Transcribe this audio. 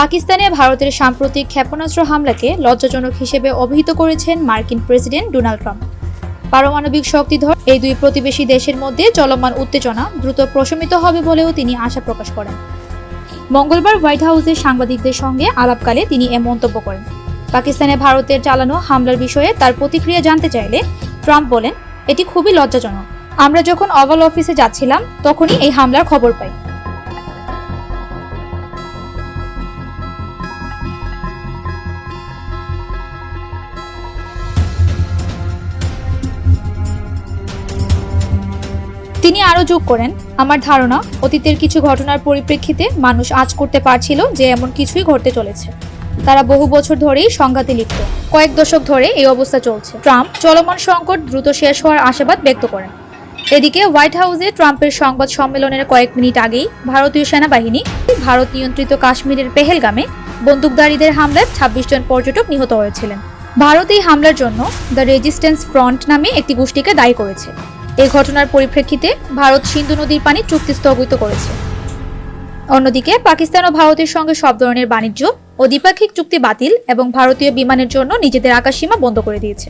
পাকিস্তানে ভারতের সাম্প্রতিক ক্ষেপণাস্ত্র হামলাকে লজ্জাজনক হিসেবে অভিহিত করেছেন মার্কিন প্রেসিডেন্ট ডোনাল্ড ট্রাম্প। পারমাণবিক শক্তিধর এই দুই প্রতিবেশী দেশের মধ্যে চলমান উত্তেজনা দ্রুত প্রশমিত হবে বলেও তিনি আশা প্রকাশ করেন। মঙ্গলবার হোয়াইট হাউসে সাংবাদিকদের সঙ্গে আলাপকালে তিনি এ মন্তব্য করেন। পাকিস্তানে ভারতের চালানো হামলার বিষয়ে তার প্রতিক্রিয়া জানতে চাইলে ট্রাম্প বলেন, এটি খুবই লজ্জাজনক। আমরা যখন অভাল অফিসে যাচ্ছিলাম, তখনই এই হামলার খবর পাই। তিনি আরও যোগ করেন, আমার ধারণা, অতীতের কিছু ঘটনার পরিপ্রেক্ষিতে মানুষ আজ করতে পারছিল যে এমন কিছুই ঘটতে চলেছে। তারা বহু বছর ধরেই সংঘাতে লিপ্ত। কয়েক দশক ধরে এই অবস্থা চলছে। ট্রাম্প চলমান সংকট দ্রুত শেষ হওয়ার আশাবাদ ব্যক্ত করেন। এদিকে হোয়াইট হাউসে ট্রাম্পের সংবাদ সম্মেলনের কয়েক মিনিট আগেই ভারতীয় সেনাবাহিনী ভারত নিয়ন্ত্রিত কাশ্মীরের পেহেলগামে বন্দুকধারীদের হামলায় ছাব্বিশ জন পর্যটক নিহত হয়েছিলেন। ভারত এই হামলার জন্য দ্য রেজিস্ট্যান্স ফ্রন্ট নামে একটি গোষ্ঠীকে দায়ী করেছে। এই ঘটনার পরিপ্রেক্ষিতে ভারত সিন্ধু নদীর পানি চুক্তি স্থগিত করেছে। অন্যদিকে, পাকিস্তান ও ভারতের সঙ্গে সব ধরনের বাণিজ্য ও দ্বিপাক্ষিক চুক্তি বাতিল এবং ভারতীয় বিমানের জন্য নিজেদের আকাশসীমা বন্ধ করে দিয়েছে।